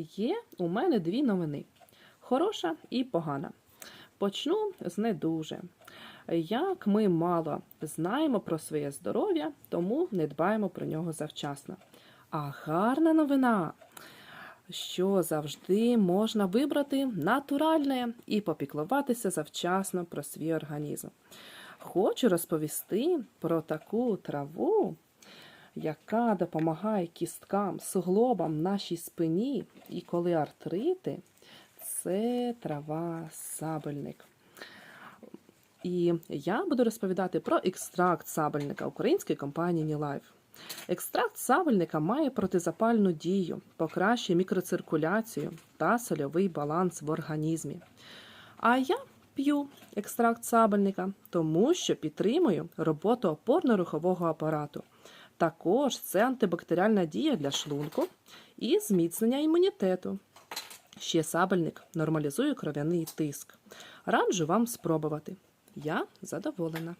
Є у мене дві новини: хороша і погана. Почну з не дуже. Як ми мало знаємо про своє здоров'я, тому не дбаємо про нього завчасно. А гарна новина, що завжди можна вибрати натуральне і попіклуватися завчасно про свій організм. Хочу розповісти про таку траву, яка допомагає кісткам, суглобам нашій спині, і коли артрити, це трава сабельник. І я буду розповідати про екстракт сабельника української компанії Нілайф. Екстракт сабельника має протизапальну дію, покращує мікроциркуляцію та сольовий баланс в організмі. А я п'ю екстракт сабельника, тому що підтримую роботу опорно-рухового апарату. Також це антибактеріальна дія для шлунку і зміцнення імунітету. Ще сабельник нормалізує кров'яний тиск. Раджу вам спробувати. Я задоволена.